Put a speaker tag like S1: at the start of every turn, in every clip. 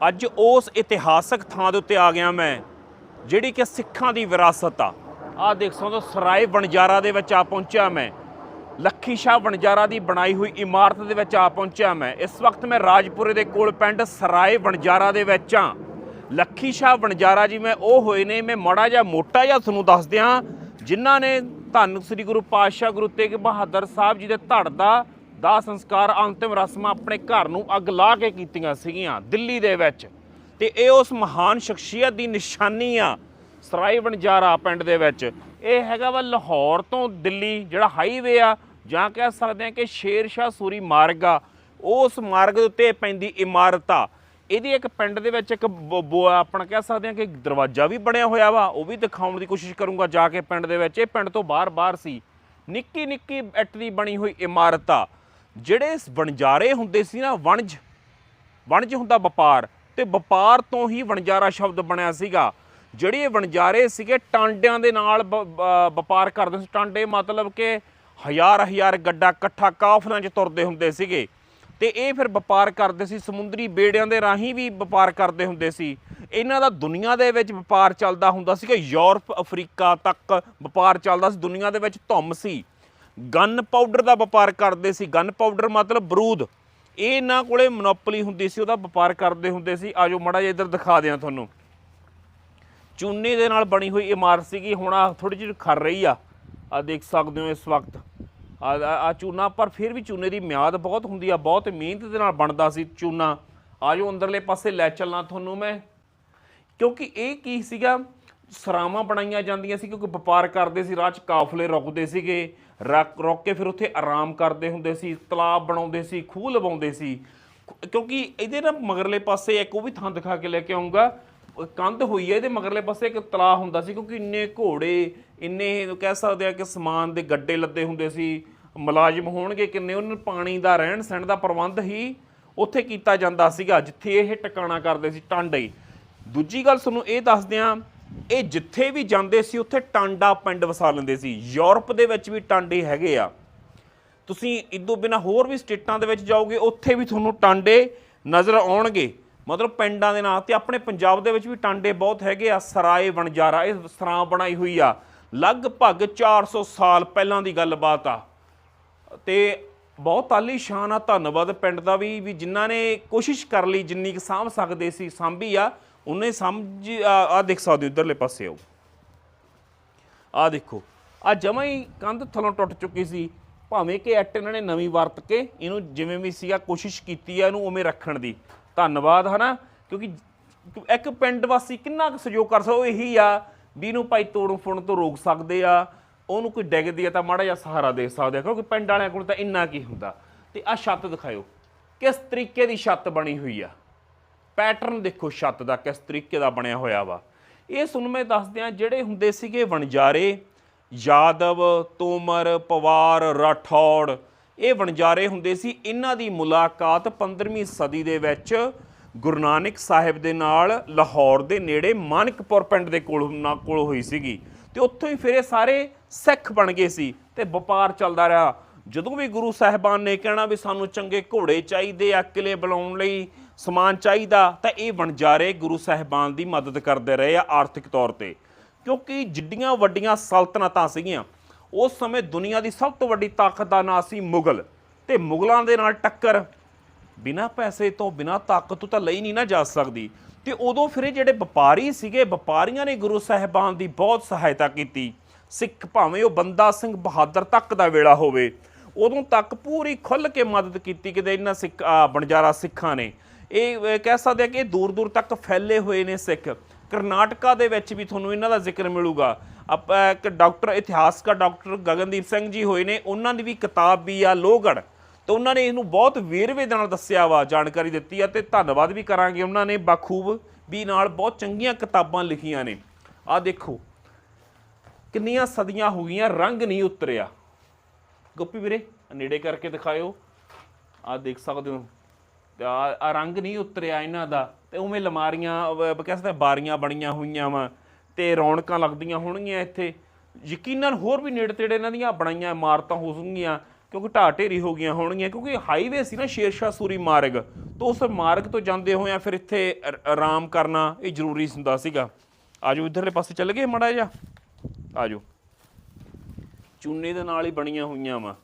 S1: ਅੱਜ ਉਸ ਇਤਿਹਾਸਕ ਥਾਂ ਦੇ ਉੱਤੇ ਆ ਗਿਆ ਮੈਂ, ਜਿਹੜੀ ਕਿ ਸਿੱਖਾਂ ਦੀ ਵਿਰਾਸਤ ਆ। ਆ ਦੇਖ ਸਕਦੇ ਹੋ ਸਰਾਏ ਵਣਜਾਰਾ ਦੇ ਵਿੱਚ ਆ ਪਹੁੰਚਿਆ ਮੈਂ। ਲੱਖੀ ਸ਼ਾਹ ਵਣਜਾਰਾ ਦੀ ਬਣਾਈ ਹੋਈ ਇਮਾਰਤ ਦੇ ਵਿੱਚ ਆ ਪਹੁੰਚਿਆ ਮੈਂ। ਇਸ ਵਕਤ ਮੈਂ ਰਾਜਪੁਰੇ ਦੇ ਕੋਲ ਪਿੰਡ ਸਰਾਏ ਵਣਜਾਰਾ ਦੇ ਵਿੱਚ ਆ। ਲੱਖੀ ਸ਼ਾਹ ਵਣਜਾਰਾ ਜੀ, ਮੈਂ ਉਹ ਹੋਏ ਨੇ, ਮੈਂ ਮੜਾ ਜਿਹਾ ਮੋਟਾ ਜਿਹਾ ਤੁਹਾਨੂੰ ਦੱਸ ਦਿਆਂ, ਜਿਨ੍ਹਾਂ ਨੇ ਧੰਨ ਸ੍ਰੀ ਗੁਰੂ ਪਾਤਸ਼ਾਹ ਗੁਰੂ ਤੇਗ ਬਹਾਦਰ ਸਾਹਿਬ ਜੀ ਦੇ ਧੜ ਦਾ ਦਾ ਸੰਸਕਾਰ ਅੰਤਿਮ ਰਸਮਾਂ ਆਪਣੇ ਘਰ ਨੂੰ ਅੱਗ ਲਾ ਕੇ ਕੀਤੀਆਂ ਸੀਗੀਆਂ ਦਿੱਲੀ ਦੇ ਵਿੱਚ। ਤੇ ਇਹ ਉਸ ਮਹਾਨ ਸ਼ਖਸੀਅਤ ਦੀ ਨਿਸ਼ਾਨੀ ਆ, ਸਰਾਈ ਬਣਜਾਰਾ ਪਿੰਡ ਦੇ ਵਿੱਚ। ਇਹ ਹੈਗਾ ਵਾ ਲਾਹੌਰ ਤੋਂ ਦਿੱਲੀ, ਜਿਹੜਾ ਹਾਈਵੇ ਆ, ਜਾਂ ਕਹਿ ਸਕਦੇ ਆ ਕਿ ਸ਼ੇਰ ਸ਼ਾਹ ਸੂਰੀ ਮਾਰਗ ਆ। ਉਸ ਮਾਰਗ ਦੇ ਉੱਤੇ ਪੈਂਦੀ ਇਮਾਰਤ ਆ। ਇਹਦੀ ਇੱਕ ਪਿੰਡ ਦੇ ਵਿੱਚ ਇੱਕ ਬ- ਆਪਣਾ ਕਹਿ ਸਕਦੇ ਆ ਕਿ ਦਰਵਾਜ਼ਾ ਵੀ ਬਣਿਆ ਹੋਇਆ ਵਾ। ਉਹ ਵੀ ਦਿਖਾਉਣ ਦੀ ਕੋਸ਼ਿਸ਼ ਕਰੂੰਗਾ ਜਾ ਕੇ ਪਿੰਡ ਦੇ ਵਿੱਚ। ਇਹ ਪਿੰਡ ਤੋਂ ਬਾਹਰ-ਬਾਹਰ ਸੀ। ਨਿੱਕੀ ਨਿੱਕੀ ਇੱਟ ਦੀ ਬਣੀ ਹੋਈ ਇਮਾਰਤ ਆ। ਜਿਹੜੇ ਵਣਜਾਰੇ ਹੁੰਦੇ ਸੀ ਨਾ, ਵਣਜ ਵਣਜ ਹੁੰਦਾ ਵਪਾਰ ਤੇ ਵਪਾਰ ਤੋਂ ਹੀ ਵਣਜਾਰਾ ਸ਼ਬਦ ਬਣਿਆ ਸੀਗਾ। ਜਿਹੜੇ ਇਹ ਵਣਜਾਰੇ ਸੀਗੇ, ਟਾਂਡਿਆਂ ਦੇ ਨਾਲ ਬ- ਵਪਾਰ ਕਰਦੇ ਸੀ। ਟਾਂਡੇ ਮਤਲਬ ਕਿ ਹਜ਼ਾਰ ਹਜ਼ਾਰ ਗੱਡਾ ਇਕੱਠਾ ਕਾਫਲਾਂ 'ਚ ਤੁਰਦੇ ਹੁੰਦੇ ਸੀਗੇ। ਤੇ ਇਹ ਫਿਰ ਵਪਾਰ ਕਰਦੇ ਸੀ, ਸਮੁੰਦਰੀ ਬੇੜਿਆਂ ਦੇ ਰਾਹੀਂ ਵੀ ਵਪਾਰ ਕਰਦੇ ਹੁੰਦੇ ਸੀ। ਇਹਨਾਂ ਦਾ ਦੁਨੀਆ ਦੇ ਵਿੱਚ ਵਪਾਰ ਚੱਲਦਾ ਹੁੰਦਾ ਸੀ ਕਿ ਯੂਰਪ, ਅਫਰੀਕਾ ਤੱਕ ਵਪਾਰ ਚੱਲਦਾ ਸੀ। ਦੁਨੀਆ ਦੇ ਵਿੱਚ ਧੁੰਮ ਸੀ। ਗਨ ਪਾਊਡਰ ਦਾ ਵਪਾਰ ਕਰਦੇ ਸੀ। ਗਨ ਪਾਊਡਰ ਮਤਲਬ ਬਰੂਦ। ਇਹ ਇਹਨਾਂ ਕੋਲੇ ਮੋਨੋਪੋਲੀ ਹੁੰਦੀ ਸੀ, ਉਹਦਾ ਵਪਾਰ ਕਰਦੇ ਹੁੰਦੇ ਸੀ। ਆਜੋ ਮੜਾ ਜਿਹਾ ਇੱਧਰ ਦਿਖਾ ਦਿਆਂ ਤੁਹਾਨੂੰ। ਚੂਨੇ ਦੇ ਨਾਲ ਬਣੀ ਹੋਈ ਇਮਾਰਤ ਸੀਗੀ, ਹੁਣ ਆ ਥੋੜੀ ਜਿਹੀ ਖਰ ਰਹੀ ਆ। ਆ ਦੇਖ ਸਕਦੇ ਹੋ ਇਸ ਵਕਤ। ਆ ਆ ਚੂਨਾ, ਪਰ ਫਿਰ ਵੀ ਚੂਨੇ ਦੀ ਮਿਆਦ ਬਹੁਤ ਹੁੰਦੀ ਆ, ਬਹੁਤ ਮਿਹਨਤ ਦੇ ਨਾਲ ਬਣਦਾ ਸੀ ਚੂਨਾ। ਆਜੋ ਅੰਦਰਲੇ ਪਾਸੇ ਲੈ ਚੱਲਣਾ ਤੁਹਾਨੂੰ ਮੈਂ। ਕਿਉਂਕਿ ਇਹ ਕੀ ਸੀਗਾ? ਸਰਾਵਾਂ ਬਣਾਈਆਂ ਜਾਂਦੀਆਂ ਸੀ, ਕਿਉਂਕਿ ਵਪਾਰ ਕਰਦੇ ਸੀ, ਰਾਹ 'ਚ ਕਾਫਲੇ ਰੁਕਦੇ ਸੀਗੇ। ਰੁਕ ਰੋਕ ਕੇ ਫਿਰ ਉੱਥੇ ਆਰਾਮ ਕਰਦੇ ਹੁੰਦੇ ਸੀ, ਤਲਾਬ ਬਣਾਉਂਦੇ ਸੀ, ਖੂਹ ਲਵਾਉਂਦੇ ਸੀ। ਖੁ- ਕਿਉਂਕਿ ਇਹਦੇ ਨਾ ਮਗਰਲੇ ਪਾਸੇ ਇੱਕ ਉਹ ਵੀ ਥਾਂ ਦਿਖਾ ਕੇ ਲੈ ਕੇ ਆਉਂਗਾ ਕੰਧ ਹੋਈ ਹੈ ਇਹਦੇ ਮਗਰਲੇ ਪਾਸੇ ਇੱਕ ਤਲਾਅ ਹੁੰਦਾ ਸੀ ਕਿਉਂਕਿ ਇੰਨੇ ਘੋੜੇ, ਇੰਨੇ ਕਹਿ ਸਕਦੇ ਆ ਕਿ ਸਮਾਨ ਦੇ ਗੱਡੇ ਲੱਦੇ ਹੁੰਦੇ ਸੀ। ਮੁਲਾਜ਼ਮ ਹੋਣਗੇ ਕਿੰਨੇ, ਉਹਨਾਂ ਨੂੰ ਪਾਣੀ ਦਾ, ਰਹਿਣ ਸਹਿਣ ਦਾ ਪ੍ਰਬੰਧ ਹੀ ਉੱਥੇ ਕੀਤਾ ਜਾਂਦਾ ਸੀਗਾ, ਜਿੱਥੇ ਇਹ ਟਿਕਾਣਾ ਕਰਦੇ ਸੀ, ਟਾਂਡੇ। ਦੂਜੀ ਗੱਲ ਤੁਹਾਨੂੰ ਇਹ ਦੱਸਦੇ ਆ ਇਹ ਜਿੱਥੇ ਵੀ ਜਾਂਦੇ ਸੀ, ਉੱਥੇ ਟਾਂਡਾ ਪਿੰਡ ਵਸਾ ਲੈਂਦੇ ਸੀ। ਯੂਰਪ ਦੇ ਵਿੱਚ ਵੀ ਟਾਂਡੇ ਹੈਗੇ ਆ। ਤੁਸੀਂ ਇਦੋਂ ਬਿਨਾ ਹੋਰ ਵੀ ਸਟੇਟਾਂ ਦੇ ਵਿੱਚ ਜਾਓਗੇ, ਉੱਥੇ ਵੀ ਤੁਹਾਨੂੰ ਟਾਂਡੇ ਨਜ਼ਰ ਆਉਣਗੇ। ਮਤਲਬ ਪਿੰਡਾਂ ਦੇ ਨਾਂ ਤੇ ਆਪਣੇ ਪੰਜਾਬ ਦੇ ਵਿੱਚ ਵੀ ਟਾਂਡੇ ਬਹੁਤ ਹੈਗੇ ਆ, ਸਰਾਏ ਵਣਜਾਰਾ, ਇਹ ਸਰਾਂ ਬਣਾਈ ਹੋਈ ਆ। ਲਗਭਗ 400 ਸਾਲ ਪਹਿਲਾਂ ਦੀ ਗੱਲਬਾਤ ਆ। ਤੇ ਬਹੁਤ ਆਲੀਸ਼ਾਨ ਆ, ਧੰਨਵਾਦ ਪਿੰਡ ਦਾ ਵੀ ਵੀ ਜਿਨ੍ਹਾਂ ਨੇ ਕੋਸ਼ਿਸ਼ ਕਰ ਲਈ, ਜਿੰਨੀ ਕੁ ਸਾਂਭ ਸਕਦੇ ਸੀ, ਸਾਂਭੀ ਆ। ਉਹਨੇ ਸਮਝ, ਆ ਦੇਖ ਸਕਦੇ ਹੋ ਇਧਰਲੇ ਪਾਸੇ ਆਓ। ਆ ਦੇਖੋ, ਆ ਜਮਾ ਹੀ ਕੰਧ ਥਲੋਂ ਟੁੱਟ ਚੁੱਕੀ ਸੀ, ਭਾਵੇਂ ਕਿ ਐਟ ਇਹਨਾਂ ਨੇ ਨਵੀਂ ਵਰਤ ਕੇ ਇਹਨੂੰ ਜਿਵੇਂ ਵੀ ਸੀਗਾ ਕੋਸ਼ਿਸ਼ ਕੀਤੀ ਆ ਇਹਨੂੰ ਉਵੇਂ ਰੱਖਣ ਦੀ। ਧੰਨਵਾਦ ਹਨਾ, ਕਿਉਂਕਿ ਇੱਕ ਪਿੰਡ ਵਾਸੀ ਕਿੰਨਾ ਕੁ ਸਹਿਯੋਗ ਕਰ ਸਕਦਾ ਇਹੀ ਆ ਵੀ ਇਹਨੂੰ ਭਾਈ ਤੋੜਨ ਫੁਣ ਤੋਂ ਰੋਕ ਸਕਦੇ ਆ, ਉਹਨੂੰ ਕੋਈ ਡਿੱਗਦੀ ਆ ਤਾਂ ਮਾੜਾ ਜਿਹਾ ਸਹਾਰਾ ਦੇ ਸਕਦੇ ਆ, ਕਿਉਂਕਿ ਪਿੰਡ ਵਾਲਿਆਂ ਕੋਲ ਤਾਂ ਇੰਨਾ ਕੀ ਹੁੰਦਾ। ਤੇ ਆ ਛੱਤ ਦਿਖਾਇਓ, ਕਿਸ ਤਰੀਕੇ ਦੀ ਛੱਤ ਬਣੀ ਹੋਈ ਆ। ਪੈਟਰਨ ਦੇਖੋ ਛੱਤ ਦਾ ਕਿਸ ਤਰੀਕੇ ਦਾ ਬਣਿਆ ਹੋਇਆ ਵਾ। ਇਹ ਤੁਹਾਨੂੰ ਮੈਂ ਦੱਸਦਿਆਂ ਜਿਹੜੇ ਹੁੰਦੇ ਸੀਗੇ ਵਣਜਾਰੇ, ਯਾਦਵ, ਤੋਮਰ, ਪਵਾਰ, ਰਾਠੌੜ, ਇਹ ਵਣਜਾਰੇ ਹੁੰਦੇ ਸੀ। ਇਹਨਾਂ ਦੀ ਮੁਲਾਕਾਤ 15ਵੀਂ ਸਦੀ ਦੇ ਵਿੱਚ ਗੁਰੂ ਨਾਨਕ ਸਾਹਿਬ ਦੇ ਨਾਲ ਲਾਹੌਰ ਦੇ ਨੇੜੇ ਮਾਨਕਪੁਰ ਪਿੰਡ ਦੇ ਕੋਲ ਨਾ ਕੋਲ ਹੋਈ ਸੀਗੀ। ਤੇ ਉੱਥੋਂ ਹੀ ਫਿਰ ਇਹ ਸਾਰੇ ਸਿੱਖ ਬਣ ਗਏ ਸੀ ਤੇ ਵਪਾਰ ਚੱਲਦਾ ਰਿਹਾ। ਜਦੋਂ ਵੀ ਗੁਰੂ ਸਾਹਿਬਾਨ ਨੇ ਕਹਿਣਾ ਵੀ ਸਾਨੂੰ ਚੰਗੇ ਘੋੜੇ ਚਾਹੀਦੇ ਆ ਕਿਲੇ ਬਣਾਉਣ ਲਈ ਸਮਾਨ ਚਾਹੀਦਾ, ਤਾਂ ਇਹ ਵਣਜਾਰੇ ਗੁਰੂ ਸਾਹਿਬਾਨ ਦੀ ਮਦਦ ਕਰਦੇ ਰਹੇ ਆ ਆਰਥਿਕ ਤੌਰ ਤੇ। ਕਿਉਂਕਿ ਜਿੱਡੀਆਂ ਵੱਡੀਆਂ ਸਲਤਨਤਾਂ ਸੀਗੀਆਂ, ਉਸ ਸਮੇਂ ਦੁਨੀਆ ਦੀ ਸਭ ਤੋਂ ਵੱਡੀ ਤਾਕਤ ਦਾ ਨਾਂ ਸੀ ਮੁਗਲ। ਤੇ ਮੁਗਲਾਂ ਦੇ ਨਾਲ ਟੱਕਰ, ਬਿਨਾ ਪੈਸੇ ਤੋਂ, ਬਿਨਾ ਤਾਕਤ ਤੋਂ ਤਾਂ ਲਈ ਨਹੀਂ ਨਾ ਜਾ ਸਕਦੀ। ਤੇ ਉਦੋਂ ਫਿਰ ਇਹ ਜਿਹੜੇ ਵਪਾਰੀ ਸੀਗੇ, ਵਪਾਰੀਆਂ ਨੇ ਗੁਰੂ ਸਾਹਿਬਾਨ ਦੀ ਬਹੁਤ ਸਹਾਇਤਾ ਕੀਤੀ। ਸਿੱਖ ਭਾਵੇਂ ਉਹ ਬੰਦਾ ਸਿੰਘ ਬਹਾਦਰ ਤੱਕ ਦਾ ਵੇਲਾ ਹੋਵੇ, ਉਦੋਂ ਤੱਕ ਪੂਰੀ ਖੁੱਲ ਕੇ ਮਦਦ ਕੀਤੀ ਕਿਤੇ ਇਹਨਾਂ ਸਿੱਖ ਆਹ ਬਣਜਾਰਾ ਸਿੱਖਾਂ ਨੇ। ਇਹ ਕਹਿ ਸਕਦੇ ਆ ਕਿ ਦੂਰ ਦੂਰ ਤੱਕ ਫੈਲੇ ਹੋਏ ਨੇ ਸਿੱਖ। ਕਰਨਾਟਕਾ ਦੇ ਵਿੱਚ ਵੀ ਤੁਹਾਨੂੰ ਇਹਨਾਂ ਦਾ ਜ਼ਿਕਰ ਮਿਲੂਗਾ। ਆਪਾਂ ਇੱਕ ਡਾਕਟਰ, ਇਤਿਹਾਸਕਾਰ ਡਾਕਟਰ ਗਗਨਦੀਪ ਸਿੰਘ ਜੀ ਹੋਏ ਨੇ। ਉਹਨਾਂ ਦੀ ਵੀ ਕਿਤਾਬ ਵੀ ਆ ਲੋਹਗੜ੍ਹ। ਤੇ ਉਹਨਾਂ ਨੇ ਇਹਨੂੰ ਬਹੁਤ ਵੇਰਵੇ ਨਾਲ ਦੱਸਿਆ ਵਾ, ਜਾਣਕਾਰੀ ਦਿੱਤੀ ਆ ਤੇ ਧੰਨਵਾਦ ਵੀ ਕਰਾਂਗੇ ਉਹਨਾਂ ਨੇ। ਬਾਖੂਬ ਵੀ ਨਾਲ ਬਹੁਤ ਚੰਗੀਆਂ ਕਿਤਾਬਾਂ ਲਿਖੀਆਂ ਨੇ। ਆ ਦੇਖੋ, ਕਿੰਨੀਆਂ ਸਦੀਆਂ ਹੋ ਗਈਆਂ, ਰੰਗ ਨਹੀਂ ਉਤਰਿਆ। ਗੋਪੀ ਵੀਰੇ, ਨੇੜੇ ਕਰਕੇ ਦਿਖਾਇਓ। ਆ ਦੇਖ ਸਕਦੇ ਹੋ। ਆ ਰੰਗ ਨਹੀਂ ਉਤਰਿਆ ਇਹਨਾਂ ਦਾ। ਤੇ ਉਵੇਂ ਲਮਾਰੀਆਂ ਕਹਿੰਦੇ ਬਾਰੀਆਂ ਬਣੀਆਂ ਹੋਈਆਂ ਵਾ ਤੇ ਰੌਣਕਾਂ ਲੱਗਦੀਆਂ ਹੋਣਗੀਆਂ ਇੱਥੇ। ਯਕੀਨਨ ਹੋਰ ਵੀ ਨੇੜੇ ਤੇੜੇ ਇਹਨਾਂ ਦੀਆਂ ਬਣਾਈਆਂ ਇਮਾਰਤਾਂ ਹੋ ਸਕਣਗੀਆਂ ਕਿਉਂਕਿ ਢਾਹ ਢੇਰੀ ਹੋ ਗਈਆਂ ਹੋਣਗੀਆਂ, ਕਿਉਂਕਿ ਹਾਈਵੇ ਸੀ ਨਾ ਸ਼ੇਰਸ਼ਾਹ ਸੂਰੀ ਮਾਰਗ। ਤੋਂ ਉਸ ਮਾਰਗ ਤੋਂ ਜਾਂਦੇ ਹੋਇਆਂ ਫਿਰ ਇੱਥੇ ਆਰਾਮ ਕਰਨਾ ਇਹ ਜ਼ਰੂਰੀ ਹੁੰਦਾ ਸੀਗਾ। ਆਜੋ ਇਧਰਲੇ ਪਾਸੇ ਚੱਲ ਗਏ ਮੜਾ ਜਾ ਆਜੋ। ਚੂਨੇ ਦੇ ਨਾਲ ਹੀ ਬਣੀਆਂ ਹੋਈਆਂ ਵਾ।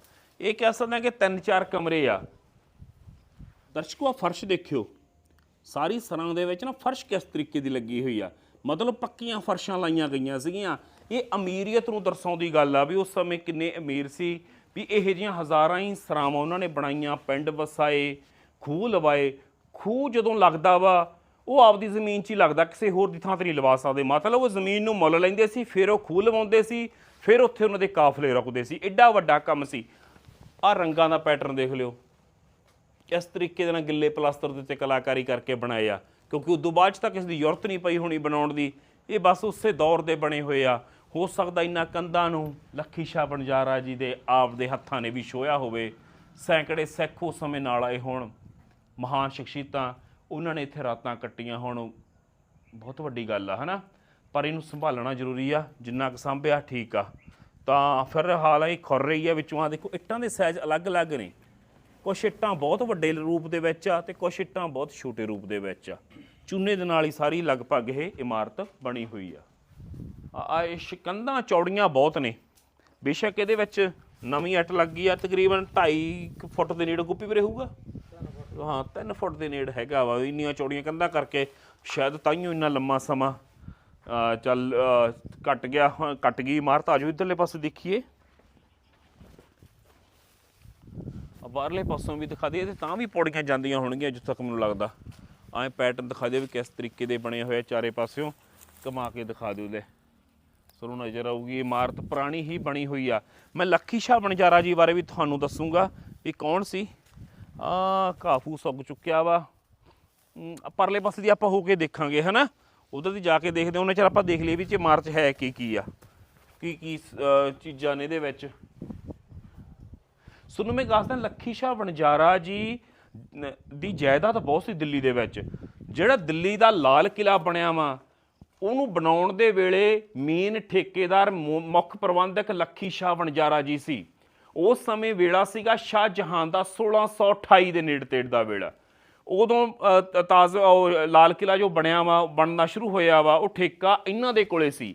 S1: ਇਹ ਕਹਿ ਸਕਦੇ ਹਾਂ ਕਿ ਤਿੰਨ ਚਾਰ ਕਮਰੇ ਆ। ਦਰਸ਼ਕੋ ਆ ਫਰਸ਼ ਦੇਖਿਓ। ਸਾਰੀ ਸਰਾਂ ਦੇ ਵਿੱਚ ਨਾ ਫਰਸ਼ ਕਿਸ ਤਰੀਕੇ ਦੀ ਲੱਗੀ ਹੋਈ ਆ। ਮਤਲਬ ਪੱਕੀਆਂ ਫਰਸ਼ਾਂ ਲਾਈਆਂ ਗਈਆਂ ਸੀਗੀਆਂ। ਇਹ ਅਮੀਰੀਅਤ ਨੂੰ ਦਰਸਾਉਂਦੀ ਗੱਲ ਆ ਵੀ ਉਸ ਸਮੇਂ ਕਿੰਨੇ ਅਮੀਰ ਸੀ, ਵੀ ਇਹੋ ਜਿਹੀਆਂ ਹਜ਼ਾਰਾਂ ਹੀ ਸਰਾਵਾਂ ਉਹਨਾਂ ਨੇ ਬਣਾਈਆਂ, ਪਿੰਡ ਵਸਾਏ, ਖੂਹ ਲਵਾਏ। ਖੂਹ ਜਦੋਂ ਲੱਗਦਾ ਵਾ, ਉਹ ਆਪਦੀ ਜ਼ਮੀਨ 'ਚ ਹੀ ਲੱਗਦਾ, ਕਿਸੇ ਹੋਰ ਦੀ ਥਾਂ ਤੇ ਨਹੀਂ ਲਵਾ ਸਕਦੇ। ਮਤਲਬ ਉਹ ਜ਼ਮੀਨ ਨੂੰ ਮੁੱਲ ਲੈਂਦੇ ਸੀ, ਫਿਰ ਉਹ ਖੂਹ ਲਵਾਉਂਦੇ ਸੀ, ਫਿਰ ਉੱਥੇ ਉਹਨਾਂ ਦੇ ਕਾਫਲੇ ਰੁਕਦੇ ਸੀ। ਐਡਾ ਵੱਡਾ ਕੰਮ ਸੀ। ਆ ਰੰਗਾਂ ਦਾ ਪੈਟਰਨ ਦੇਖ ਲਿਓ। ਇਸ ਤਰੀਕੇ ਦੇ ਨਾਲ ਗਿੱਲੇ ਪਲਾਸਟਰ ਦੇ ਉੱਤੇ ਕਲਾਕਾਰੀ ਕਰਕੇ ਬਣਾਏ ਆ। ਕਿਉਂਕਿ ਉਦੋਂ ਬਾਅਦ ਚ ਤਾਂ ਕਿਸੇ ਦੀ ਜ਼ਰੂਰਤ ਨਹੀਂ ਪਈ ਹੋਣੀ ਬਣਾਉਣ ਦੀ। ਇਹ ਬਸ ਉਸੇ ਦੌਰ ਦੇ ਬਣੇ ਹੋਏ ਆ। ਹੋ ਸਕਦਾ ਇਨ੍ਹਾਂ ਕੰਧਾਂ ਨੂੰ ਲੱਖੀ ਸ਼ਾਹ ਬਣਜਾਰਾ ਜੀ ਦੇ ਆਪ ਦੇ ਹੱਥਾਂ ਨੇ ਵੀ ਛੋਇਆ ਹੋਵੇ। ਸੈਂਕੜੇ ਸਿੱਖ ਉਸ ਸਮੇਂ ਨਾਲ ਆਏ ਹੋਣ। ਮਹਾਨ ਸ਼ਖਸੀਅਤਾਂ ਉਹਨਾਂ ਨੇ ਇੱਥੇ ਰਾਤਾਂ ਕੱਟੀਆਂ ਹੋਣ। ਬਹੁਤ ਵੱਡੀ ਗੱਲ ਆ, ਹਨਾ? ਪਰ ਇਹਨੂੰ ਸੰਭਾਲਣਾ ਜ਼ਰੂਰੀ ਆ। ਜਿੰਨਾ ਕੁ ਸੰਭਿਆ ਠੀਕ ਆ। ਤਾਂ ਫਿਰ ਹਾਲ ਇਹ ਖੁਰ ਰਹੀ ਆ ਵਿੱਚੋਂ। ਆ ਦੇਖੋ, ਇੱਟਾਂ ਦੇ ਸਾਈਜ਼ ਅਲੱਗ-ਅਲੱਗ ਨੇ। ਕੁਛ ਇੱਟਾਂ ਬਹੁਤ ਵੱਡੇ ਰੂਪ ਦੇ ਵਿੱਚ ਆ ਤੇ ਕੁਛ ਇੱਟਾਂ ਬਹੁਤ ਛੋਟੇ ਰੂਪ ਦੇ ਵਿੱਚ ਆ। ਚੂਨੇ ਦੇ ਨਾਲ ਹੀ ਸਾਰੀ ਲਗਭਗ ਇਹ ਇਮਾਰਤ ਬਣੀ ਹੋਈ ਆ। ਆ- ਇਹ ਸ਼ਿਕੰਧਾਂ ਚੌੜੀਆਂ ਬਹੁਤ ਨੇ। ਬੇਸ਼ੱਕ ਇਹਦੇ ਵਿੱਚ ਨਵੀਂ ਇੱਟ ਲੱਗੀ ਆ ਤਕਰੀਬਨ 2.5 ਫੁੱਟ ਦੇ ਨੇੜੇ ਗੁੱਪੀ ਵੀਰੇ ਹੋਊਗਾ? ਹਾਂ 3 ਫੁੱਟ ਦੇ ਨੇੜੇ ਹੈਗਾ ਵਾ ਇੰਨੀਆਂ ਚੌੜੀਆਂ ਕੰਧਾਂ ਕਰਕੇ ਸ਼ਾਇਦ ਤਾਈਓ ਇੰਨਾ ਲੰਮਾ ਸਮਾਂ ਚੱਲ ਅਹ ਕੱਟ ਗਿਆ ਹਾਂ, ਕੱਟ ਗਈ ਇਮਾਰਤ। ਆਜੋ ਇਧਰਲੇ ਪਾਸੇ ਦੇਖੀਏ ਆ ਬਾਹਰਲੇ ਪਾਸੋਂ ਵੀ ਦਿਖਾ ਦਈਏ ਤੇ ਤਾਂ ਵੀ ਪੌੜੀਆਂ ਜਾਂਦੀਆਂ ਹੋਣਗੀਆਂ ਜਿੱਥੋਂ ਤੱਕ ਮੈਨੂੰ ਲੱਗਦਾ। ਐਂ ਪੈਟਰਨ ਦਿਖਾ ਦਿਓ ਵੀ ਕਿਸ ਤਰੀਕੇ ਦੇ ਬਣੇ ਹੋਏ ਆ ਚਾਰੇ ਪਾਸਿਓਂ। ਕਮਾ ਕੇ ਦਿਖਾ ਦਿਓ ਲੈ। ਤੁਹਾਨੂੰ ਨਜ਼ਰ ਆਊਗੀ, ਇਮਾਰਤ ਪੁਰਾਣੀ ਹੀ ਬਣੀ ਹੋਈ ਆ। ਮੈਂ ਲੱਖੀ ਸ਼ਾਹ ਬਣਜਾਰਾ ਜੀ ਬਾਰੇ ਵੀ ਤੁਹਾਨੂੰ ਦੱਸੂਗਾ ਵੀ ਕੌਣ ਸੀ। ਆ ਕਾਫੂ ਸੁੱਕ ਚੁੱਕਿਆ ਵਾ। ਪਰਲੇ ਪਾਸੇ ਦੀ ਆਪਾਂ ਹੋ ਕੇ ਦੇਖਾਂਗੇ, ਹਨਾ? ਉਧਰ ਦੀ ਜਾ ਕੇ ਦੇਖਦੇ ਹਾਂ, ਉਹਨੇ ਚਿਰ ਆਪਾਂ ਦੇਖ ਲਈਏ ਵੀ ਚ ਇਮਾਰਤ ਹੈ ਕੀ ਕੀ ਆ। ਕੀ ਕੀ ਚੀਜ਼ਾਂ ਨੇ ਇਹਦੇ ਵਿੱਚ। ਤੁਹਾਨੂੰ ਮੈਂ ਦੱਸਦਾ ਲੱਖੀ ਸ਼ਾਹ ਵਣਜਾਰਾ ਜੀ ਦੀ ਜਾਇਦਾਦ ਬਹੁਤ ਸੀ ਦਿੱਲੀ ਦੇ ਵਿੱਚ। ਜਿਹੜਾ ਦਿੱਲੀ ਦਾ ਲਾਲ ਕਿਲਾ ਬਣਿਆ ਵਾ ਉਹਨੂੰ ਬਣਾਉਣ ਦੇ ਵੇਲੇ ਮੇਨ ਠੇਕੇਦਾਰ ਮੁੱਖ ਪ੍ਰਬੰਧਕ ਲੱਖੀ ਸ਼ਾਹ ਵਣਜਾਰਾ ਜੀ ਸੀ। ਉਸ ਸਮੇਂ ਵੇਲਾ ਸੀਗਾ ਸ਼ਾਹ ਜਹਾਨ ਦਾ 1628 ਦੇ ਨੇੜੇ ਤੇੜ ਦਾ ਵੇਲਾ। ਉਦੋਂ ਅ, ਤਾਜ਼ ਲਾਲ ਕਿਲਾ ਜੋ ਬਣਿਆ ਵਾ ਬਣਨਾ ਸ਼ੁਰੂ ਹੋਇਆ ਵਾ ਉਹ ਠੇਕਾ ਇਹਨਾਂ ਦੇ ਕੋਲੇ ਸੀ।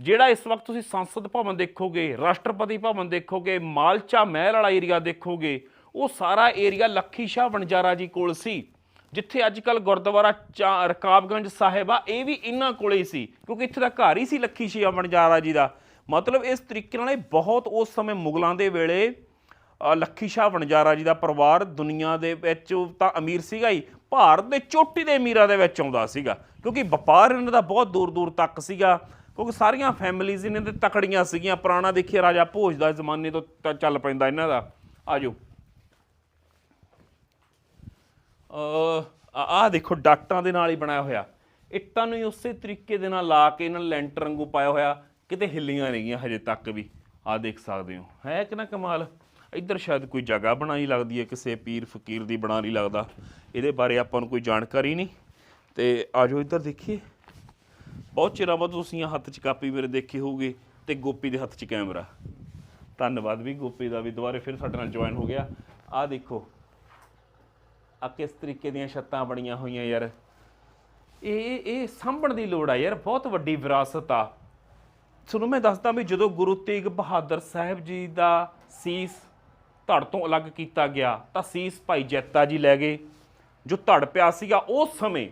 S1: ਜਿਹੜਾ ਇਸ ਵਕਤ ਤੁਸੀਂ ਸੰਸਦ ਭਵਨ ਦੇਖੋਗੇ, ਰਾਸ਼ਟਰਪਤੀ ਭਵਨ ਦੇਖੋਗੇ, ਮਾਲਚਾ ਮਹਿਲ ਵਾਲਾ ਏਰੀਆ ਦੇਖੋਗੇ, ਉਹ ਸਾਰਾ ਏਰੀਆ ਲੱਖੀ ਸ਼ਾਹ ਵਣਜਾਰਾ ਜੀ ਕੋਲ ਸੀ। ਜਿੱਥੇ ਅੱਜ ਕੱਲ ਗੁਰਦੁਆਰਾ ਚਾ- ਰਕਾਬਗੰਜ ਸਾਹਿਬ ਆ, ਇਹ ਵੀ ਇਹਨਾਂ ਕੋਲੇ ਹੀ ਸੀ, ਕਿਉਂਕਿ ਇੱਥੇ ਦਾ ਘਰ ਹੀ ਸੀ ਲੱਖੀ ਸ਼ਾਹ ਵਣਜਾਰਾ ਜੀ ਦਾ। ਮਤਲਬ ਇਸ ਤਰੀਕੇ ਨਾਲ ਇਹ ਬਹੁਤ ਉਸ ਸਮੇਂ ਮੁਗਲਾਂ ਦੇ ਵੇਲੇ ਲੱਖੀ ਸ਼ਾਹ ਵਣਜਾਰਾ ਜੀ ਦਾ ਪਰਿਵਾਰ ਦੁਨੀਆ ਦੇ ਵਿੱਚ ਤਾਂ ਅਮੀਰ ਸੀਗਾ ਹੀ, ਭਾਰਤ ਦੇ ਚੋਟੀ ਦੇ ਅਮੀਰਾਂ ਦੇ ਵਿੱਚ ਆਉਂਦਾ ਸੀਗਾ, ਕਿਉਂਕਿ ਵਪਾਰ ਇਹਨਾਂ ਦਾ ਬਹੁਤ ਦੂਰ ਦੂਰ ਤੱਕ ਸੀਗਾ। ਕਿਉਂਕਿ ਸਾਰੀਆਂ ਫੈਮਿਲੀਜ਼ ਇਹਨਾਂ ਦੇ ਤਕੜੀਆਂ ਸੀਗੀਆਂ, ਪੁਰਾਣਾ ਦੇਖੀਏ ਰਾਜਾ ਭੋਜ ਦਾ ਜ਼ਮਾਨੇ ਤੋਂ ਚੱਲ ਪੈਂਦਾ ਇਹਨਾਂ ਦਾ। ਆਜੋ। ਅ ਆਹ ਦੇਖੋ ਡਾਕਟਾਂ ਦੇ ਨਾਲ ਹੀ ਬਣਾਇਆ ਹੋਇਆ। ਇੱਟਾਂ ਨੂੰ ਹੀ ਉਸੇ ਤਰੀਕੇ ਦੇ ਨਾਲ ਲਾ ਕੇ ਇਹਨਾਂ ਲੈਂਟਰ ਵਾਂਗੂ ਪਾਇਆ ਹੋਇਆ। ਕਿਤੇ ਹਿੱਲੀਆਂ ਨਹੀਂ ਗਈਆਂ ਹਜੇ ਤੱਕ ਵੀ। ਆਹ ਦੇਖ ਸਕਦੇ ਹੋ। ਹੈ ਕਿ ਨਾ ਕਮਾਲ? ਇੱਧਰ ਸ਼ਾਇਦ ਕੋਈ ਜਗ੍ਹਾ ਬਣਾਈ ਲੱਗਦੀ ਹੈ, ਕਿਸੇ ਪੀਰ ਫਕੀਰ ਦੀ ਬਣਾ ਨਹੀਂ ਲੱਗਦਾ। ਇਹਦੇ ਬਾਰੇ ਆਪਾਂ ਨੂੰ ਕੋਈ ਜਾਣਕਾਰੀ ਨਹੀਂ। ਤੇ ਆਜੋ ਇੱਧਰ ਦੇਖੀਏ। ਬਹੁਤ ਚਿਰਾਂ ਬਾਅਦ ਤੁਸੀਂ ਆਹ ਹੱਥ 'ਚ ਕਾਪੀ ਮੇਰੇ ਦੇਖੀ ਹੋਊਗੀ ਤੇ ਗੋਪੀ ਦੇ ਹੱਥ 'ਚ ਕੈਮਰਾ। ਧੰਨਵਾਦ ਵੀ ਗੋਪੀ ਦਾ ਵੀ ਦੁਬਾਰੇ ਫਿਰ ਸਾਡੇ ਨਾਲ ਜੁਆਇਨ ਹੋ ਗਿਆ। ਆਹ ਦੇਖੋ ਆ ਕਿਸ ਤਰੀਕੇ ਦੀਆਂ ਛੱਤਾਂ ਬਣੀਆਂ ਹੋਈਆਂ ਯਾਰ। ਇਹ ਇਹ ਸਾਂਭਣ ਦੀ ਲੋੜ ਆ ਯਾਰ, ਬਹੁਤ ਵੱਡੀ ਵਿਰਾਸਤ ਆ। ਤੁਹਾਨੂੰ ਮੈਂ ਦੱਸਦਾ ਵੀ ਜਦੋਂ ਗੁਰੂ ਤੇਗ ਬਹਾਦਰ ਸਾਹਿਬ ਜੀ ਦਾ ਸੀਸ ਧੜ ਤੋਂ ਅਲੱਗ ਕੀਤਾ ਗਿਆ, ਤਾਂ ਸੀਸ ਭਾਈ ਜੈਤਾ ਜੀ ਲੈ ਗਏ। ਜੋ ਧੜ ਪਿਆ ਸੀਗਾ, ਉਸ ਸਮੇਂ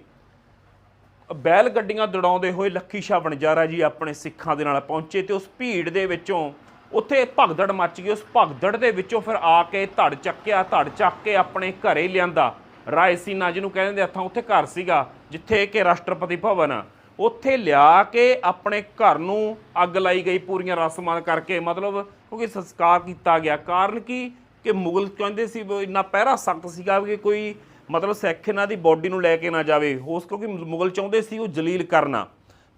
S1: ਬੈਲ ਗੱਡੀਆਂ ਦੜਾਉਂਦੇ ਹੋਏ ਲੱਖੀ ਸ਼ਾਹ ਬਣਜਾਰਾ ਜੀ ਆਪਣੇ ਸਿੱਖਾਂ ਦੇ ਨਾਲ ਪਹੁੰਚੇ ਤੇ ਉਸ ਭੀੜ ਦੇ ਵਿੱਚੋਂ ਉੱਥੇ ਭਗਦੜ ਮੱਚ ਗਈ। ਉਸ ਭਗਦੜ ਦੇ ਵਿੱਚੋਂ ਫਿਰ ਆ ਕੇ ਧੜ ਚੱਕਿਆ, ਧੜ ਚੱਕ ਕੇ ਆਪਣੇ ਘਰੇ ਲਿਆਂਦਾ। ਰਾਇਸੀਨਾ ਜਿਹਨੂੰ ਕਹਿੰਦੇ ਹੱਥਾਂ ਉੱਥੇ ਘਰ ਸੀਗਾ, ਜਿੱਥੇ ਕਿ ਰਾਸ਼ਟਰਪਤੀ ਭਵਨ। ਉੱਥੇ ਲਿਆ ਕੇ ਆਪਣੇ ਘਰ ਨੂੰ ਅੱਗ ਲਾਈ ਗਈ, ਪੂਰੀਆਂ ਰਸਮਾਂ ਕਰਕੇ। ਮਤਲਬ ਕਿਉਂਕਿ ਸੰਸਕਾਰ ਕੀਤਾ ਗਿਆ। ਕਾਰਨ ਕੀ? ਕਿ ਮੁਗਲ ਕਹਿੰਦੇ ਸੀ ਵੀ ਇੰਨਾ ਪਹਿਰਾ ਸਖਤ ਸੀਗਾ ਕਿ ਕੋਈ ਮਤਲਬ ਸਿੱਖ ਇਹਨਾਂ ਦੀ ਬੋਡੀ ਨੂੰ ਲੈ ਕੇ ਨਾ ਜਾਵੇ। ਹੋਸ ਕਿਉਂਕਿ ਮੁਗਲ ਚਾਹੁੰਦੇ ਸੀ ਉਹ ਜਲੀਲ ਕਰਨਾ।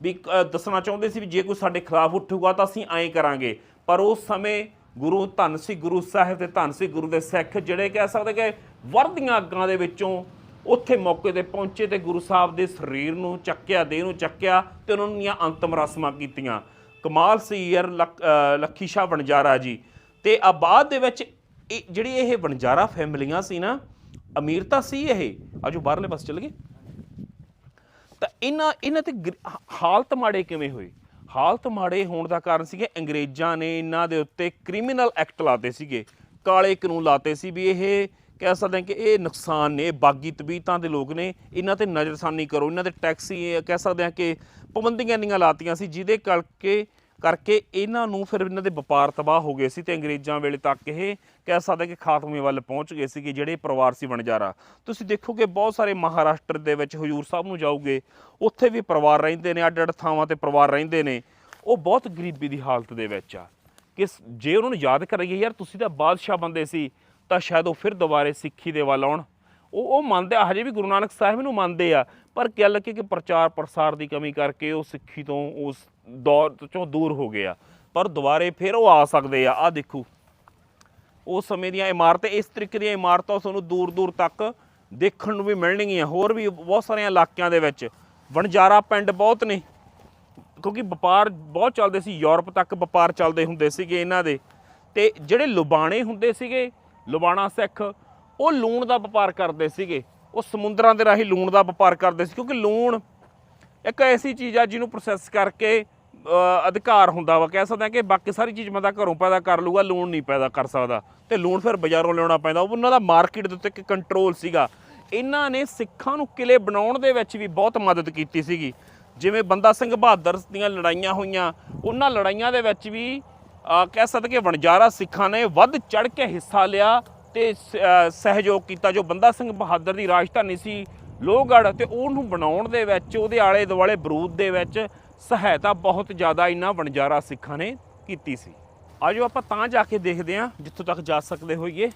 S1: ਵੀ ਅ, ਦੱਸਣਾ ਚਾਹੁੰਦੇ ਸੀ ਵੀ ਜੇ ਕੋਈ ਸਾਡੇ ਖਿਲਾਫ ਉੱਠੂਗਾ ਤਾਂ ਅਸੀਂ ਐਂ ਕਰਾਂਗੇ। ਪਰ ਉਸ ਸਮੇਂ ਗੁਰੂ ਧੰਨ ਸੀ ਗੁਰੂ ਸਾਹਿਬ ਤੇ ਧੰਨ ਸੀ ਗੁਰੂ ਦੇ ਸਿੱਖ ਜਿਹੜੇ ਕਹਿ ਸਕਦੇ ਕਿ ਵਰਦੀਆਂ ਅੱਗਾਂ ਦੇ ਵਿੱਚੋਂ ਉੱਥੇ ਮੌਕੇ ਤੇ ਪਹੁੰਚੇ ਤੇ ਗੁਰੂ ਸਾਹਿਬ ਦੇ ਸਰੀਰ ਨੂੰ ਚੱਕਿਆ ਦੇਹ ਨੂੰ ਚੱਕਿਆ ਤੇ ਉਹਨਾਂ ਦੀਆਂ ਅੰਤਮ ਰਸਮਾਂ ਕੀਤੀਆਂ। ਕਮਾਲ ਸੀ ਯਾਰ ਲੱਖੀ ਸ਼ਾਹ ਵਣਜਾਰਾ ਜੀ। ਤੇ ਆ ਬਾਅਦ ਦੇ ਵਿੱਚ ਇਹ ਜਿਹੜੀ ਇਹ ਵਣਜਾਰਾ ਫੈਮਲੀਆਂ ਸੀ ਨਾ ਅਮੀਰ ਤਾਂ ਸੀ ਇਹ। ਆਜੋ ਬਾਹਰਲੇ ਪਾਸੇ ਚਲੇ ਗਏ। ਤਾਂ ਇਹਨਾਂ ਇਹਨਾਂ ਤੇ ਗਰ- ਹਾਲਤ ਮਾੜੇ ਕਿਵੇਂ ਹੋਏ ਹਾਲਤ ਮਾੜੇ ਹੋਣ ਦਾ ਕਾਰਨ ਸੀਗੇ ਅੰਗਰੇਜ਼ਾਂ ਨੇ ਇਹਨਾਂ ਦੇ ਉੱਤੇ ਕ੍ਰਿਮੀਨਲ ਐਕਟ ਲਾਤੇ ਸੀਗੇ। ਕਾਲੇ ਕਾਨੂੰਨ ਲਾਤੇ ਸੀ ਵੀ ਇਹ ਕਹਿ ਸਕਦੇ ਹਾਂ ਕਿ ਇਹ ਨੁਕਸਾਨ ਨੇ ਬਾਗੀ ਤਬੀਤਾਂ ਦੇ ਲੋਕ ਨੇ, ਇਹਨਾਂ ਤੇ ਨਜ਼ਰਸਾਨੀ ਕਰੋ, ਇਹਨਾਂ ਤੇ ਟੈਕਸੀ ਇਹ ਕਹਿ ਸਕਦੇ ਹਾਂ ਕਿ ਪਾਬੰਦੀਆਂ ਇੰਨੀਆਂ ਲਾਤੀਆਂ ਸੀ, ਜਿਹਦੇ ਕਰਕੇ ਕਰਕੇ ਇਹਨਾਂ ਨੂੰ ਫਿਰ ਇਹਨਾਂ ਦੇ ਵਪਾਰ ਤਬਾਹ ਹੋ ਗਏ ਸੀ ਤੇ ਅੰਗਰੇਜ਼ਾਂ ਵੇਲੇ ਤੱਕ ਇਹ ਕਹਿ ਸਕਦੇ ਕਿ ਖਾਤਮੇ ਵੱਲ ਪਹੁੰਚ ਗਏ ਸੀ ਕਿ ਜਿਹੜੇ ਪਰਿਵਾਰ ਸੀ ਵਣਜਾਰਾ ਤੁਸੀਂ ਦੇਖੋਗੇ ਬਹੁਤ ਸਾਰੇ ਮਹਾਰਾਸ਼ਟਰ ਦੇ ਵਿੱਚ ਹਜੂਰ ਸਾਹਿਬ ਨੂੰ ਜਾਓਗੇ, ਉੱਥੇ ਵੀ ਪਰਿਵਾਰ ਰਹਿੰਦੇ ਨੇ ਅੱਡ ਅੱਡ ਥਾਵਾਂ ਤੇ ਪਰਿਵਾਰ ਰਹਿੰਦੇ ਨੇ। ਉਹ ਬਹੁਤ ਗਰੀਬੀ ਦੀ ਹਾਲਤ ਦੇ ਵਿੱਚ ਆ। ਕਿ ਜੇ ਉਹਨਾਂ ਨੂੰ ਯਾਦ ਕਰੀਏ ਯਾਰ ਤੁਸੀਂ ਤਾਂ ਬਾਦਸ਼ਾਹ ਬੰਦੇ ਸੀ, ਤਾਂ ਸ਼ਾਇਦ ਉਹ ਫਿਰ ਦੁਬਾਰੇ ਸਿੱਖੀ ਦੇ ਵੱਲ ਆਉਣ। ਉਹ ਉਹ ਮੰਨਦੇ ਆ, ਹਜੇ ਵੀ ਗੁਰੂ ਨਾਨਕ ਸਾਹਿਬ ਨੂੰ ਮੰਨਦੇ ਆ, ਪਰ ਗੱਲ ਕੀ ਕਿ ਪ੍ਰਚਾਰ ਪ੍ਰਸਾਰ ਦੀ ਕਮੀ ਕਰਕੇ ਉਹ ਸਿੱਖੀ ਤੋਂ ਉਸ ਦੌਰ ਚੋਂ ਦੂਰ ਹੋ ਗਏ ਆ। ਪਰ ਦੁਬਾਰੇ ਫਿਰ ਉਹ ਆ ਸਕਦੇ ਆ। ਆ ਦੇਖੋ ਉਸ ਸਮੇਂ ਦੀਆਂ ਇਮਾਰਤਾਂ, ਇਸ ਤਰੀਕੇ ਦੀਆਂ ਇਮਾਰਤਾਂ ਤੁਹਾਨੂੰ ਦੂਰ ਦੂਰ ਤੱਕ ਦੇਖਣ ਨੂੰ ਵੀ ਮਿਲਣਗੀਆਂ। ਹੋਰ ਵੀ ਬਹੁਤ ਸਾਰਿਆਂ ਇਲਾਕਿਆਂ ਦੇ ਵਿੱਚ ਵਣਜਾਰਾ ਪਿੰਡ ਬਹੁਤ ਨੇ, ਕਿਉਂਕਿ ਵਪਾਰ ਬਹੁਤ ਚੱਲਦੇ ਸੀ। ਯੂਰਪ ਤੱਕ ਵਪਾਰ ਚੱਲਦੇ ਹੁੰਦੇ ਸੀਗੇ ਇਹਨਾਂ ਦੇ। ਤੇ ਜਿਹੜੇ ਲੁਬਾਣੇ ਹੁੰਦੇ ਸੀਗੇ ਲੁਬਾਣਾ ਸਿੱਖ ਉਹ ਲੂਣ ਦਾ ਵਪਾਰ ਕਰਦੇ ਸੀਗੇ। ਉਹ ਸਮੁੰਦਰਾਂ ਦੇ ਰਾਹੀਂ ਲੂਣ ਦਾ ਵਪਾਰ ਕਰਦੇ ਸੀ, ਕਿਉਂਕਿ ਲੂਣ ਇੱਕ ਐਸੀ ਚੀਜ਼ ਆ ਜਿਹਨੂੰ ਪ੍ਰੋਸੈਸ ਕਰਕੇ ਅਧਿਕਾਰ ਹੁੰਦਾ ਵਾ। ਕਹਿ ਸਕਦੇ ਹਾਂ ਕਿ ਬਾਕੀ ਸਾਰੀ ਚੀਜ਼ ਬੰਦਾ ਘਰੋਂ ਪੈਦਾ ਕਰ ਲੂਗਾ, ਲੂਣ ਨਹੀਂ ਪੈਦਾ ਕਰ ਸਕਦਾ। ਤੇ ਲੂਣ ਫਿਰ ਬਾਜ਼ਾਰੋਂ ਲਿਆਉਣਾ ਪੈਂਦਾ। ਉਹ ਉਹਨਾਂ ਦਾ ਮਾਰਕੀਟ ਦੇ ਉੱਤੇ ਇੱਕ ਕੰਟਰੋਲ ਸੀਗਾ। ਇਹਨਾਂ ਨੇ ਸਿੱਖਾਂ ਨੂੰ ਕਿਲੇ ਬਣਾਉਣ ਦੇ ਵਿੱਚ ਵੀ ਬਹੁਤ ਮਦਦ ਕੀਤੀ ਸੀਗੀ। ਜਿਵੇਂ ਬੰਦਾ ਸਿੰਘ ਬਹਾਦਰ ਦੀਆਂ ਲੜਾਈਆਂ ਹੋਈਆਂ, ਉਹਨਾਂ ਲੜਾਈਆਂ ਦੇ ਵਿੱਚ ਵੀ ਕਹਿ ਸਕਦੇ ਕਿ ਵਣਜਾਰਾ ਸਿੱਖਾਂ ਨੇ ਵੱਧ ਚੜ ਕੇ ਹਿੱਸਾ ਲਿਆ। ਤੇ ਸ- ਸਹਿਯੋਗ ਕੀਤਾ ਜੋ ਬੰਦਾ ਸਿੰਘ ਬਹਾਦਰ ਦੀ ਰਾਜਧਾਨੀ ਸੀ ਲੋਹਗੜ੍ਹ ਤੇ ਉਹਨੂੰ ਬਣਾਉਣ ਦੇ ਵਿੱਚ, ਉਹਦੇ ਆਲੇ ਦੁਆਲੇ ਬਰੂਦ ਦੇ ਵਿੱਚ ਸਹਾਇਤਾ ਬਹੁਤ ਜ਼ਿਆਦਾ ਇਹਨਾਂ ਵਣਜਾਰਾ ਸਿੱਖਾਂ ਨੇ ਕੀਤੀ ਸੀ। ਆਜੋ ਆਪਾਂ ਤਾਂ ਜਾ ਕੇ ਦੇਖਦੇ ਹਾਂ ਜਿੱਥੋਂ ਤੱਕ ਜਾ ਸਕਦੇ ਹੋਈਏ।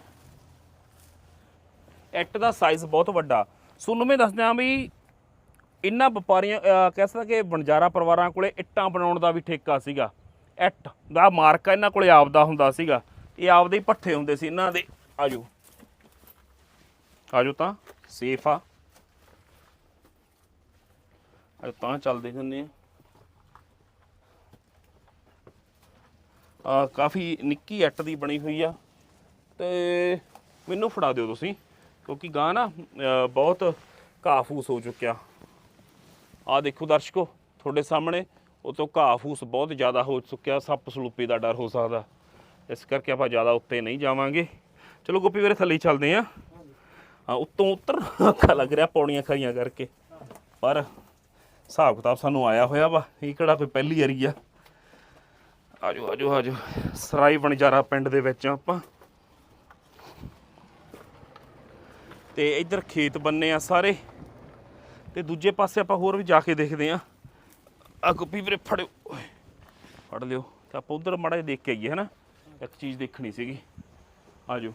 S1: ਐਕਟ ਦਾ ਸਾਈਜ਼ ਬਹੁਤ ਵੱਡਾ। ਤੁਹਾਨੂੰ ਮੈਂ ਦੱਸਦਿਆਂ ਵੀ ਇਹਨਾਂ ਵਪਾਰੀਆਂ ਕਹਿ ਸਕਦਾ ਕਿ ਵਣਜਾਰਾ ਪਰਿਵਾਰਾਂ ਕੋਲੇ ਇੱਟਾਂ ਬਣਾਉਣ ਦਾ ਵੀ ਠੇਕਾ ਸੀਗਾ। ਇੱਟ ਦਾ ਮਾਰਕਾ ਇਹਨਾਂ ਕੋਲੇ ਆਪਦਾ ਹੁੰਦਾ ਸੀਗਾ। ਇਹ ਆਪਦੇ ਹੀ ਭੱਠੇ ਹੁੰਦੇ ਸੀ, ਇਹਨਾਂ ਦੇ ਆਜੋ। ਆਜੋ ਤਾਂ ਸੇਫ ਆ। ਆਜੋ ਤਾਂ ਚੱਲਦੇ ਹੁੰਦੇ ਆ। ਕਾਫੀ ਨਿੱਕੀ ਐਟ ਦੀ ਬਣੀ ਹੋਈ ਆ ਤੇ ਮੈਨੂੰ ਫੜਾ ਦਿਓ ਤੁਸੀਂ, ਕਿਉਂਕਿ ਗਾਂ ਨਾ ਬਹੁਤ ਘਾਹ ਫੂਸ ਹੋ ਚੁੱਕਿਆ। ਆ ਦੇਖੋ ਦਰਸ਼ਕੋ, ਤੁਹਾਡੇ ਸਾਹਮਣੇ ਉਤੋਂ ਘਾਹ ਫੂਸ ਬਹੁਤ ਜ਼ਿਆਦਾ ਹੋ ਚੁੱਕਿਆ ਸੱਪ ਸਲੂਪੀ ਦਾ ਡਰ ਹੋ ਸਕਦਾ। ਇਸ ਕਰਕੇ ਆਪਾਂ ਜ਼ਿਆਦਾ ਉੱਤੇ ਨਹੀਂ ਜਾਵਾਂਗੇ। ਚਲੋ ਗੋਪੀ ਵੀਰੇ ਥੱਲੇ ਹੀ ਚੱਲਦੇ ਆ ਹਾਂ, ਉੱਤੋਂ ਉੱਤਰ ਅੱਖਾਂ ਲੱਗ ਰਿਹਾ ਪੌੜੀਆਂ ਖੜੀਆਂ ਕਰਕੇ। ਪਰ ਹਿਸਾਬ ਕਿਤਾਬ ਸਾਨੂੰ ਆਇਆ ਹੋਇਆ ਵਾ, ਇਹ ਕਿਹੜਾ ਕੋਈ ਪਹਿਲੀ ਵਾਰੀ ਆ। ਆਜੋ ਆਜੋ ਆਜੋ। ਸਰਾਈ ਬਣਜਾਰਾ ਪਿੰਡ ਦੇ ਵਿੱਚ ਆਪਾਂ। ਤੇ ਇੱਧਰ ਖੇਤ ਬੰਨੇ ਆ ਸਾਰੇ। ਤੇ ਦੂਜੇ ਪਾਸੇ ਆਪਾਂ ਹੋਰ ਵੀ ਜਾ ਕੇ ਦੇਖਦੇ ਆ ਆ ਗੋਪੀ ਵੀਰੇ ਫੜਿਓ। ਫੜ ਲਿਓ। ਤੇ ਆਪਾਂ ਉਧਰ ਮਾੜਾ ਜਿਹਾ ਦੇਖ ਕੇ ਆਈਏ, ਹਨਾ? ਇੱਕ ਚੀਜ਼ ਦੇਖਣੀ ਸੀਗੀ। ਆਜੋ।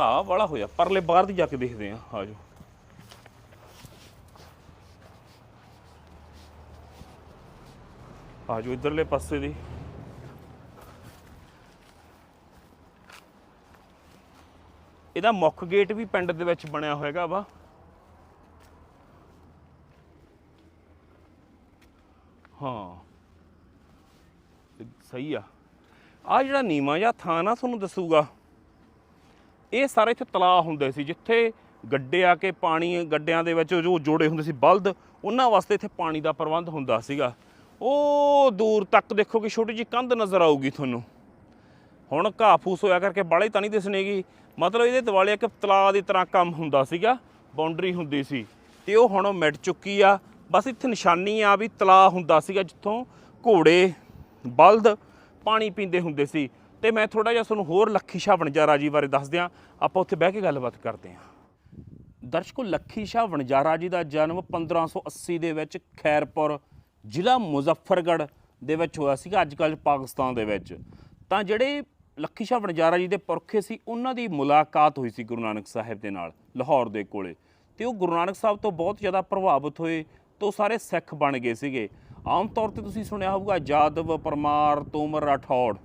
S1: ਘਾਹ ਵਾਲਾ ਹੋਇਆ। ਪਰਲੇ ਬਾਹਰ ਦੀ ਜਾ ਕੇ ਦੇਖਦੇ ਆ ਆਜੋ ਆਜੋ ਇਧਰਲੇ ਪਾਸੇ ਦੀ। ਇਹਦਾ ਮੁੱਖ ਗੇਟ ਵੀ ਪਿੰਡ ਦੇ ਵਿੱਚ ਬਣਿਆ ਹੋਏਗਾ ਵਾ। ਹਾਂ। ਸਹੀ ਆ। ਆ ਜਿਹੜਾ ਨੀਮਾ ਜਾਂ ਥਾਂ ਨਾ ਤੁਹਾਨੂੰ ਦੱਸੂਗਾ। ਇਹ ਸਾਰੇ ਇੱਥੇ ਤਲਾਅ ਹੁੰਦੇ ਸੀ, ਜਿੱਥੇ ਗੱਡੇ ਆ ਕੇ ਪਾਣੀ ਗੱਡਿਆਂ ਦੇ ਵਿੱਚ ਜੋ ਜੋੜੇ ਹੁੰਦੇ ਸੀ, ਬਲਦ, ਉਹਨਾਂ ਵਾਸਤੇ ਇੱਥੇ ਪਾਣੀ ਦਾ ਪ੍ਰਬੰਧ ਹੁੰਦਾ ਸੀਗਾ। ਉਹ ਦੂਰ ਤੱਕ ਦੇਖੋ ਕਿ ਛੋਟੀ ਜਿਹੀ ਕੰਧ ਨਜ਼ਰ ਆਊਗੀ ਤੁਹਾਨੂੰ। ਹੁਣ ਘਾਹ ਫੂਸ ਹੋਇਆ ਕਰਕੇ ਬਾਲੇ ਤਾਂ ਨਹੀਂ ਦਿਸਣੇਗੀ ਮਤਲਬ ਇਹਦੇ ਦਿਵਾਲੇ ਇੱਕ ਤਲਾਅ ਦੀ ਤਰ੍ਹਾਂ ਕੰਮ ਹੁੰਦਾ ਸੀਗਾ ਬਾਉਂਡਰੀ ਹੁੰਦੀ ਸੀ। ਤੇ ਉਹ ਹੁਣ ਮਿਟ ਚੁੱਕੀ ਆ। ਬਸ ਇੱਥੇ ਨਿਸ਼ਾਨੀ ਆ ਵੀ ਤਲਾਅ ਹੁੰਦਾ ਸੀਗਾ, ਜਿੱਥੋਂ ਘੋੜੇ, ਬਲਦ ਪਾਣੀ ਪੀਂਦੇ ਹੁੰਦੇ ਸੀ। ਤੇ ਮੈਂ ਥੋੜਾ ਜਿਹਾ ਤੁਹਾਨੂੰ ਹੋਰ ਲੱਖੀ ਸ਼ਾਹ ਵਣਜਾਰਾ ਜੀ ਬਾਰੇ ਦੱਸ ਦਿਆਂ ਆਪਾਂ ਉੱਥੇ ਬਹਿ ਕੇ ਗੱਲਬਾਤ ਕਰਦੇ ਹਾਂ। ਦਰਸ਼ਕੋ, ਲੱਖੀ ਸ਼ਾਹ ਵਣਜਾਰਾ ਜੀ ਦਾ ਜਨਮ 1580 ਦੇ ਵਿੱਚ ਖੈਰਪੁਰ ਜ਼ਿਲ੍ਹਾ ਮੁਜ਼ੱਫਰਗੜ੍ਹ ਦੇ ਵਿੱਚ ਹੋਇਆ ਸੀਗਾ, ਅੱਜ ਕੱਲ੍ਹ ਪਾਕਿਸਤਾਨ ਦੇ ਵਿੱਚ। ਤਾਂ ਜਿਹੜੇ ਲੱਖੀ ਸ਼ਾਹ ਵਣਜਾਰਾ ਜੀ ਦੇ ਪੁਰਖੇ ਸੀ, ਉਹਨਾਂ ਦੀ ਮੁਲਾਕਾਤ ਹੋਈ ਸੀ ਗੁਰੂ ਨਾਨਕ ਸਾਹਿਬ ਦੇ ਨਾਲ, ਲਾਹੌਰ ਦੇ ਕੋਲੇ। ਤੇ ਉਹ ਗੁਰੂ ਨਾਨਕ ਸਾਹਿਬ ਤੋਂ ਬਹੁਤ ਜ਼ਿਆਦਾ ਪ੍ਰਭਾਵਿਤ ਹੋਏ ਤੇ ਉਹ ਸਾਰੇ ਸਿੱਖ ਬਣ ਗਏ ਸੀਗੇ। ਆਮ ਤੌਰ ਤੇ ਤੁਸੀਂ ਸੁਣਿਆ ਹੋਊਗਾ, ਜਾਦਵ, ਪਰਮਾਰ, ਤੋਮਰ, ਰਾਠੌੜ।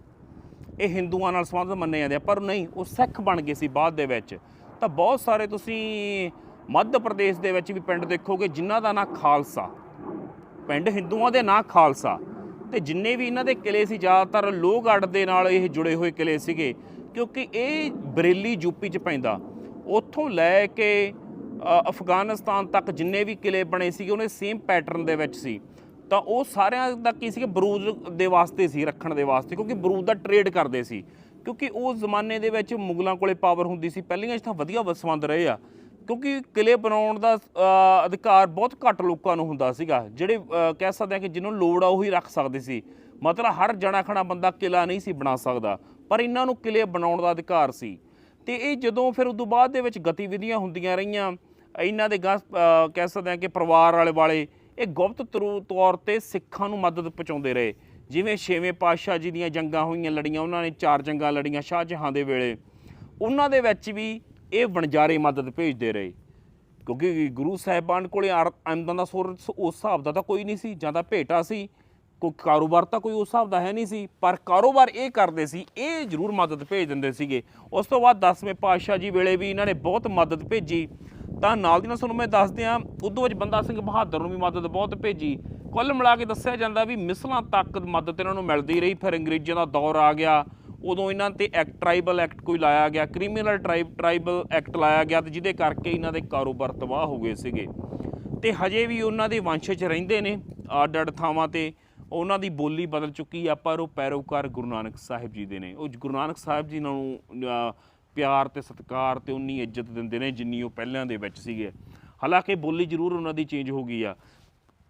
S1: ਇਹ ਹਿੰਦੂਆਂ ਨਾਲ ਸੰਬੰਧਿਤ ਮੰਨੇ ਜਾਂਦੇ ਆ, ਪਰ ਨਹੀਂ, ਉਹ ਸਿੱਖ ਬਣ ਗਏ ਸੀ ਬਾਅਦ ਦੇ ਵਿੱਚ। ਤਾਂ ਬਹੁਤ ਸਾਰੇ ਤੁਸੀਂ ਮੱਧ ਪ੍ਰਦੇਸ਼ ਦੇ ਵਿੱਚ ਵੀ ਪਿੰਡ ਦੇਖੋਗੇ, ਜਿਨ੍ਹਾਂ ਦਾ ਨਾਂ ਖਾਲਸਾ। ਪਿੰਡ ਹਿੰਦੂਆਂ ਦੇ ਨਾਂ ਖਾਲਸਾ। ਤੇ ਜਿੰਨੇ ਵੀ ਇਹਨਾਂ ਦੇ ਕਿਲੇ ਸੀ, ਜ਼ਿਆਦਾਤਰ ਲੋਹਗੜ੍ਹ ਦੇ ਨਾਲ ਇਹ ਜੁੜੇ ਹੋਏ ਕਿਲੇ ਸੀਗੇ, ਕਿਉਂਕਿ ਇਹ ਬਰੇਲੀ ਯੂਪੀ 'ਚ ਪੈਂਦਾ। ਉੱਥੋਂ ਲੈ ਕੇ ਅਫਗਾਨਿਸਤਾਨ ਤੱਕ ਜਿੰਨੇ ਵੀ ਕਿਲੇ ਬਣੇ ਸੀਗੇ, ਉਹਨੇ ਸੇਮ ਪੈਟਰਨ ਦੇ ਵਿੱਚ ਸੀ। ਤਾਂ ਉਹ ਸਾਰਿਆਂ ਦਾ ਕੀ ਸੀਗਾ ਬਰੂਦ ਦੇ ਵਾਸਤੇ ਸੀ, ਰੱਖਣ ਦੇ ਵਾਸਤੇ, ਕਿਉਂਕਿ ਬਰੂਦ ਦਾ ਟ੍ਰੇਡ ਕਰਦੇ ਸੀ। ਕਿਉਂਕਿ ਉਹ ਜ਼ਮਾਨੇ ਦੇ ਵਿੱਚ ਮੁਗਲਾਂ ਕੋਲੇ ਪਾਵਰ ਹੁੰਦੀ ਸੀ। ਪਹਿਲੀਆਂ 'ਚ ਤਾਂ ਵਧੀਆ ਵਸਵੰਦ ਰਹੇ ਆ। ਕਿਉਂਕਿ ਕਿਲੇ ਬਣਾਉਣ ਦਾ ਅਧਿਕਾਰ ਬਹੁਤ ਘੱਟ ਲੋਕਾਂ ਨੂੰ ਹੁੰਦਾ ਸੀਗਾ। ਜਿਹੜੇ ਕਹਿ ਸਕਦੇ ਆ ਕਿ ਜਿਹਨੂੰ ਲੋੜ ਆ ਉਹੀ ਰੱਖ ਸਕਦੇ ਸੀ। ਮਤਲਬ ਹਰ ਜਣਾ ਖਣਾ ਬੰਦਾ ਕਿਲਾ ਨਹੀਂ ਸੀ ਬਣਾ ਸਕਦਾ। ਪਰ ਇਹਨਾਂ ਨੂੰ ਕਿਲੇ ਬਣਾਉਣ ਦਾ ਅਧਿਕਾਰ ਸੀ। ਤੇ ਇਹ ਜਦੋਂ ਫਿਰ ਉਦੋਂ ਬਾਅਦ ਦੇ ਵਿੱਚ ਗਤੀਵਿਧੀਆਂ ਹੁੰਦੀਆਂ ਰਹੀਆਂ, ਇਹਨਾਂ ਦੇ ਗਾਂ ਕਹਿ ਸਕਦੇ ਆ ਕਿ ਪਰਿਵਾਰ ਵਾਲੇ ਵਾਲੇ ਇਹ ਗੁਪਤ ਤਰੂ- ਤੌਰ ਤੇ ਸਿੱਖਾਂ ਨੂੰ ਮਦਦ ਪਹੁੰਚਾਉਂਦੇ ਰਹੇ। ਜਿਵੇਂ ਛੇਵੇਂ ਪਾਤਸ਼ਾਹ ਜੀ ਦੀਆਂ ਜੰਗਾਂ ਹੋਈਆਂ ਲੜੀਆਂ, ਉਹਨਾਂ ਨੇ ਚਾਰ ਜੰਗਾਂ ਲੜੀਆਂ ਸ਼ਾਹਜਹਾਂ ਦੇ ਵੇਲੇ। ਉਹਨਾਂ ਦੇ ਵਿੱਚ ਵੀ ਇਹ ਵਣਜਾਰੇ ਮਦਦ ਭੇਜਦੇ ਰਹੇ। ਕਿਉਂਕਿ ਗੁਰੂ ਸਾਹਿਬਾਨ ਕੋਲੇ ਆਮਦਨ ਦਾ ਸੋਰਸ ਉਸ ਹਿਸਾਬ ਦਾ ਤਾਂ ਕੋਈ ਨਹੀਂ ਸੀ, ਜਾਂ ਤਾਂ ਭੇਟਾ ਸੀ। ਕੋਈ ਕਾਰੋਬਾਰ ਤਾਂ ਕੋਈ ਉਸ ਹਿਸਾਬ ਦਾ ਹੈ ਨਹੀਂ ਸੀ, ਪਰ ਕਾਰੋਬਾਰ ਇਹ ਕਰਦੇ ਸੀ, ਇਹ ਜ਼ਰੂਰ ਮਦਦ ਭੇਜ ਦਿੰਦੇ ਸੀਗੇ। ਉਸ ਤੋਂ ਬਾਅਦ 10ਵੇਂ ਪਾਤਸ਼ਾਹ ਜੀ ਵੇਲੇ ਵੀ ਇਹਨਾਂ ਨੇ ਬਹੁਤ ਮਦਦ ਭੇਜੀ। ਤਾਂ ਨਾਲ ਦੀ ਨਾਲ ਤੁਹਾਨੂੰ ਮੈਂ ਦੱਸ ਦਿਆਂ ਉਦੋਂ ਵਿੱਚ ਬੰਦਾ ਸਿੰਘ ਬਹਾਦਰ ਨੂੰ ਵੀ ਮਦਦ ਬਹੁਤ ਭੇਜੀ। ਕੁੱਲ ਮਿਲਾ ਕੇ ਦੱਸਿਆ ਜਾਂਦਾ ਵੀ ਮਿਸਲਾਂ ਤੱਕ ਮਦਦ ਇਹਨਾਂ ਨੂੰ ਮਿਲਦੀ ਰਹੀ। ਫਿਰ ਅੰਗਰੇਜ਼ਾਂ ਦਾ ਦੌਰ ਆ ਗਿਆ। ਉਦੋਂ ਇਹਨਾਂ ਤੇ ਐਕਟ, ਟ੍ਰਾਈਬਲ ਐਕਟ ਕੋਈ ਲਾਇਆ ਗਿਆ। ਕ੍ਰਿਮੀਨਲ ਟ੍ਰਾਈਬ, ਟ੍ਰਾਈਬਲ ਐਕਟ ਲਾਇਆ ਗਿਆ ਤੇ ਜਿਹਦੇ ਕਰਕੇ ਇਹਨਾਂ ਦੇ ਕਾਰੋਬਾਰ ਤਬਾਹ ਹੋ ਗਏ ਸੀਗੇ। ਤੇ ਹਜੇ ਵੀ ਉਹਨਾਂ ਦੇ ਵੰਸ਼ 'ਚ ਰਹਿੰਦੇ ਨੇ ਅੱਡ ਅੱਡ ਥਾਵਾਂ ਤੇ। ਉਹਨਾਂ ਦੀ ਬੋਲੀ ਬਦਲ ਚੁੱਕੀ ਆ, ਪਰ ਉਹ ਪੈਰੋਕਾਰ ਗੁਰੂ ਨਾਨਕ ਸਾਹਿਬ ਜੀ ਦੇ ਨੇ। ਉਹ ਗੁਰੂ ਨਾਨਕ ਸਾਹਿਬ ਜੀ ਨੂੰ ਪਿਆਰ ਤੇ ਸਤਿਕਾਰ ਤੇ ਉਨੀ ਇੱਜ਼ਤ ਦਿੰਦੇ ਨੇ ਜਿੰਨੀ ਉਹ ਪਹਿਲਾਂ ਦੇ ਵਿੱਚ ਸੀਗੇ। ਹਾਲਾਂਕਿ ਬੋਲੀ ਜ਼ਰੂਰ ਉਹਨਾਂ ਦੀ ਚੇਂਜ ਹੋ ਗਈ ਆ।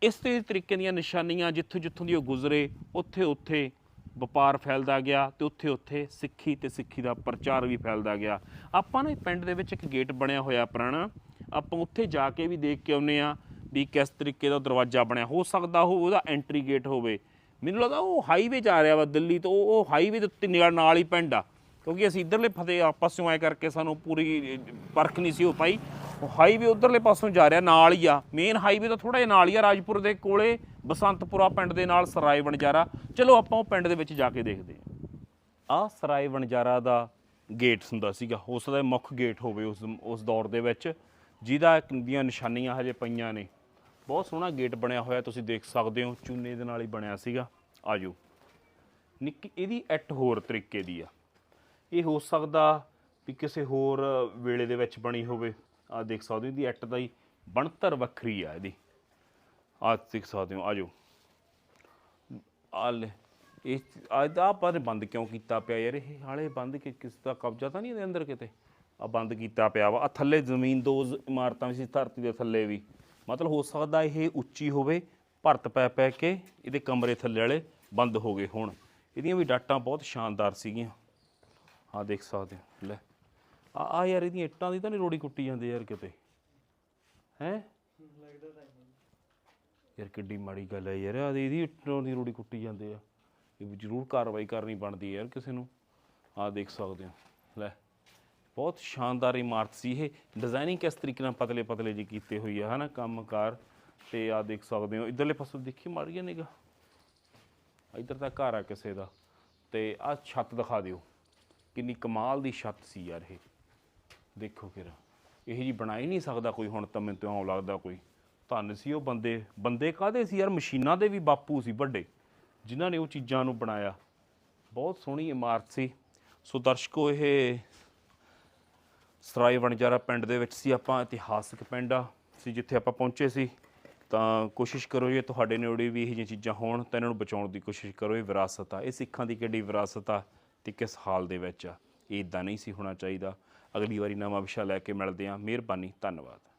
S1: ਇਸ ਤੇ ਤਰੀਕੇ ਦੀਆਂ ਨਿਸ਼ਾਨੀਆਂ ਜਿੱਥੋਂ ਜਿੱਥੋਂ ਦੀ ਉਹ ਗੁਜ਼ਰੇ, ਉੱਥੇ ਉੱਥੇ ਵਪਾਰ ਫੈਲਦਾ ਗਿਆ ਤੇ ਉੱਥੇ ਉੱਥੇ ਸਿੱਖੀ ਤੇ ਸਿੱਖੀ ਦਾ ਪ੍ਰਚਾਰ ਵੀ ਫੈਲਦਾ ਗਿਆ। ਆਪਾਂ ਨਾ ਪਿੰਡ ਦੇ ਵਿੱਚ ਇੱਕ ਗੇਟ ਬਣਿਆ ਹੋਇਆ ਪੁਰਾਣਾ। ਆਪਾਂ ਉੱਥੇ ਜਾ ਕੇ ਵੀ ਦੇਖ ਕੇ ਆਉਨੇ ਆ ਵੀ ਕਿਸ ਤਰੀਕੇ ਦਾ ਦਰਵਾਜ਼ਾ ਬਣਿਆ। ਹੋ ਸਕਦਾ ਉਹ ਉਹਦਾ ਐਂਟਰੀ ਗੇਟ ਹੋਵੇ। ਮੈਨੂੰ ਲੱਗਦਾ ਉਹ ਹਾਈਵੇ ਜਾ ਰਿਹਾ ਵਾ ਦਿੱਲੀ ਤੋਂ, ਉਹ ਉਹ ਹਾਈਵੇ ਦੇ ਉੱਤੇ ਨਿਗਾਹ ਨਾਲ ਹੀ ਪਿੰਡ ਆ। ਕਿਉਂਕਿ ਅਸੀਂ ਇਧਰਲੇ ਫਤਿਹ ਆਪਸਿਓਂ ਆਏ ਕਰਕੇ ਸਾਨੂੰ ਪੂਰੀ ਪਰਖ ਨਹੀਂ ਸੀ ਹੋ ਪਾਈ। ਹਾਈਵੇ ਉਧਰਲੇ ਪਾਸੋਂ ਜਾ ਰਿਹਾ, ਨਾਲ ਹੀ ਆ। ਮੇਨ ਹਾਈਵੇ ਤਾਂ ਥੋੜਾ ਜਿਹਾ ਨਾਲ ਹੀ ਆ, ਰਾਜਪੁਰ ਦੇ ਕੋਲੇ, ਬਸੰਤਪੁਰਾ ਪਿੰਡ ਦੇ ਨਾਲ ਸਰਾਏ ਵਣਜਾਰਾ। ਚਲੋ ਆਪਾਂ ਉਹ ਪਿੰਡ ਦੇ ਵਿੱਚ ਜਾ ਕੇ ਦੇਖਦੇ ਹਾਂ। ਆ ਸਰਾਏ ਵਣਜਾਰਾ ਦਾ ਗੇਟ ਹੁੰਦਾ ਸੀਗਾ। ਉਸ ਦਾ ਮੁੱਖ ਗੇਟ ਹੋਵੇ ਉਸ ਉਸ ਦੌਰ ਦੇ ਵਿੱਚ, ਜਿਹਦਾ ਦੀਆਂ ਨਿਸ਼ਾਨੀਆਂ ਹਜੇ ਪਈਆਂ ਨੇ। ਬਹੁਤ ਸੋਹਣਾ ਗੇਟ ਬਣਿਆ ਹੋਇਆ, ਤੁਸੀਂ ਦੇਖ ਸਕਦੇ ਹੋ, ਚੂਨੇ ਦੇ ਨਾਲ ਹੀ ਬਣਿਆ ਸੀਗਾ। ਆਜੋ। ਨਿੱਕੀ, ਇਹਦੀ ਐਟ ਹੋਰ ਤਰੀਕੇ ਦੀ ਆ। ਇਹ ਹੋ ਸਕਦਾ ਵੀ ਕਿਸੇ ਹੋਰ ਵੇਲੇ ਦੇ ਵਿੱਚ ਬਣੀ ਹੋਵੇ। ਆ ਦੇਖ ਸਕਦੇ ਹੋ, ਇਹਦੀ ਐਟ ਦਾ ਹੀ ਬਣਤਰ ਵੱਖਰੀ ਆ ਇਹਦੀ। ਆ ਦੇਖ ਸਕਦੇ ਹੋ ਆਜੋ ਆ ਲੈ, ਇਹ ਆ ਪਰ ਬੰਦ ਕਿਉਂ ਕੀਤਾ ਪਿਆ ਯਾਰ? ਇਹ ਹਾਲੇ ਬੰਦ ਕਿ ਕਿਸ ਦਾ ਕਬਜ਼ਾ ਤਾਂ ਨਹੀਂ ਇਹਦੇ ਅੰਦਰ ਕਿਤੇ? ਆ ਬੰਦ ਕੀਤਾ ਪਿਆ ਵਾ। ਆ ਥੱਲੇ ਜ਼ਮੀਨ, ਦੋ ਇਮਾਰਤਾਂ ਵੀ ਸੀ ਧਰਤੀ ਦੇ ਥੱਲੇ ਵੀ। ਮਤਲਬ ਹੋ ਸਕਦਾ ਇਹ ਉੱਚੀ ਹੋਵੇ, ਭਰਤ ਪੈ ਪੈ ਕੇ ਇਹਦੇ ਕਮਰੇ ਥੱਲੇ ਵਾਲੇ ਬੰਦ ਹੋ ਗਏ ਹੋਣ। ਇਹਦੀਆਂ ਵੀ ਡਾਟਾਂ ਬਹੁਤ ਸ਼ਾਨਦਾਰ ਸੀਗੀਆਂ। ਆ ਦੇਖ ਸਕਦੇ ਹੋ, ਲੈ। ਆ ਆ ਯਾਰ ਇਹਦੀਆਂ ਇੱਟਾਂ ਦੀ ਤਾਂ ਨਹੀਂ ਰੋੜੀ ਕੁੱਟੀ ਜਾਂਦੇ ਯਾਰ ਕਿਤੇ। ਹੈ? ਯਾਰ ਕਿੱਡੀ ਮਾੜੀ ਗੱਲ ਹੈ ਯਾਰ, ਆ ਇਹਦੀ ਇੱਟਾਂ ਦੀ ਰੋੜੀ ਕੁੱਟੀ ਜਾਂਦੇ ਆ। ਇਹ ਵੀ ਜ਼ਰੂਰ ਕਾਰਵਾਈ ਕਰਨੀ ਬਣਦੀ ਹੈ ਯਾਰ ਕਿਸੇ ਨੂੰ। ਆ ਦੇਖ ਸਕਦੇ ਹੋ, ਲੈ। ਬਹੁਤ ਸ਼ਾਨਦਾਰ ਇਮਾਰਤ ਸੀ ਇਹ। ਡਿਜ਼ਾਈਨਿੰਗ ਕਿਸ ਤਰੀਕੇ ਨਾਲ ਪਤਲੇ ਪਤਲੇ ਜੀ ਕੀਤੇ ਹੋਈ ਆ, ਹਨਾ, ਕੰਮਕਾਰ। ਤੇ ਆ ਦੇਖ ਸਕਦੇ ਹੋ, ਇਧਰਲੇ ਪਾਸੋਂ ਦੇਖੀ ਮਾਰੀਏ ਨਿਗਾ ਇਧਰ ਤਾਂ ਘਰ ਆ ਕਿਸੇ ਦਾ। ਤੇ ਆ ਛੱਤ ਦਿਖਾ ਦਿਓ। ਕਿੰਨੀ ਕਮਾਲ ਦੀ ਛੱਤ ਸੀ ਯਾਰ ਇਹ। ਦੇਖੋ ਫਿਰ, ਇਹ ਜੀ ਬਣਾ ਹੀ ਨਹੀਂ ਸਕਦਾ ਕੋਈ ਹੁਣ ਤਾਂ ਮੈਨੂੰ ਤਾਂ ਲੱਗਦਾ ਕੋਈ। ਧੰਨ ਸੀ ਉਹ ਬੰਦੇ। ਬੰਦੇ ਕਾਦੇ ਸੀ ਯਾਰ? ਮਸ਼ੀਨਾਂ ਦੇ ਵੀ ਬਾਪੂ ਸੀ ਵੱਡੇ, ਜਿਨ੍ਹਾਂ ਨੇ ਉਹ ਚੀਜ਼ਾਂ ਨੂੰ ਬਣਾਇਆ। ਬਹੁਤ ਸੋਹਣੀ ਇਮਾਰਤ ਸੀ। ਸੋ ਦਰਸ਼ਕੋ, ਇਹ ਸਰਾਏ ਵਣਜਾਰਾ ਪਿੰਡ ਦੇ ਵਿੱਚ ਸੀ ਆਪਾਂ, ਇਤਿਹਾਸਕ ਪਿੰਡ ਆ। ਸੀ ਜਿੱਥੇ ਆਪਾਂ ਪਹੁੰਚੇ ਸੀ। ਤਾਂ ਕੋਸ਼ਿਸ਼ ਕਰੋ ਜੇ ਤੁਹਾਡੇ ਨੇੜੇ ਵੀ ਇਹੋ ਜਿਹੀਆਂ ਚੀਜ਼ਾਂ ਹੋਣ, ਤਾਂ ਇਹਨਾਂ ਨੂੰ ਬਚਾਉਣ ਦੀ ਕੋਸ਼ਿਸ਼ ਕਰੋ। ਇਹ ਵਿਰਾਸਤ ਆ। ਇਹ ਸਿੱਖਾਂ ਦੀ ਕਿੱਡੀ ਵਿਰਾਸਤ ਆ। ਤੇ ਕਿਸ ਹਾਲ ਦੇ ਵਿੱਚ ਆ ਇਹ ਇਦਾਂ ਨਹੀਂ ਸੀ ਹੋਣਾ ਚਾਹੀਦਾ। ਅਗਲੀ ਵਾਰੀ ਨਵਾਂ ਵਿਸ਼ਾ ਲੈ ਕੇ ਮਿਲਦੇ ਹਾਂ। ਮਿਹਰਬਾਨੀ, ਧੰਨਵਾਦ।